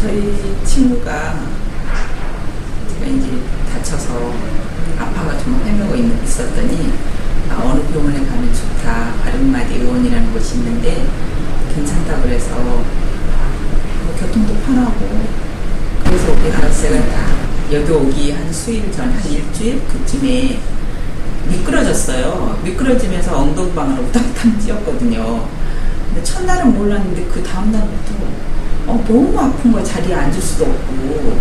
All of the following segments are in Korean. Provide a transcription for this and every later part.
저희 친구가 이제 다쳐서 아파가 좀 헤매고 있- 있었더니 아, 어느 병원에 가면 좋다. 아름마디 의원이라는 곳이 있는데 괜찮다 그래서 뭐 교통도 편하고 그래서 가서 제가 다 여기 오기 한 수일 전, 한 일주일 그쯤에 미끄러졌어요. 미끄러지면서 엉덩방으로 우당탕 찧었거든요. 근데 첫날은 몰랐는데 그 다음날부터 어, 너무 아픈 거야. 자리에 앉을 수도 없고.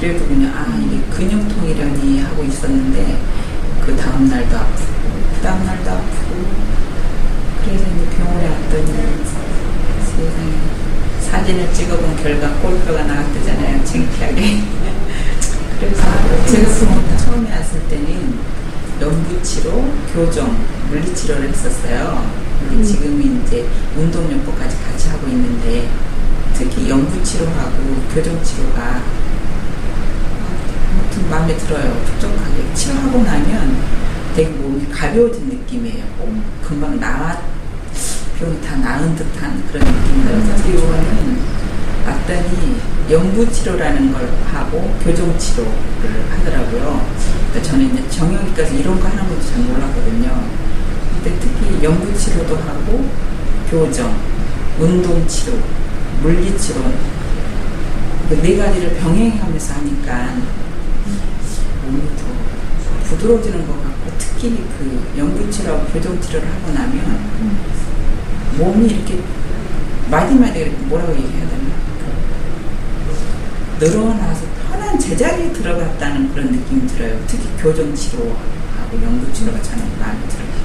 그래도 그냥 아 이게 근육통이려니 하고 있었는데 그 다음날도 아프고 그 다음날도 아프고 그래서 이제 병원에 왔더니 세상에 사진을 찍어본 결과 꼴뼈가 나왔대잖아요. 창피하게. 그래서 제가 그 처음에 왔을 때는 연부치료, 교정, 물리치료를 했었어요. 근데 지금은 이제 운동요법까지 같이 하고 있는데 특히 연부치료하고 교정치료가 아무튼 마음에 들어요. 촉촉하게 치료하고 나면 되게 몸이 가벼워진 느낌이에요. 어, 금방 나와 병이 다 나은 듯한 그런 느낌이 들어서 의원은 왔더니 연부치료라는 걸 하고 교정치료를 하더라고요. 그러니까 저는 이제 정형외과에서 이런 거 하는 것도 잘 몰랐거든요. 근데 특히 연부치료도 하고 교정, 운동치료, 물리치료 그 네 가지를 병행하면서 하니까 몸이 더 부드러워지는 것 같고 특히 그 연구치료, 교정치료를 하고 나면 몸이 이렇게 마디마디 뭐라고 얘기해야 되나 늘어나서 편한 제자리에 들어갔다는 그런 느낌이 들어요. 특히 교정치료하고 연구치료가 저는 마음에 들어요.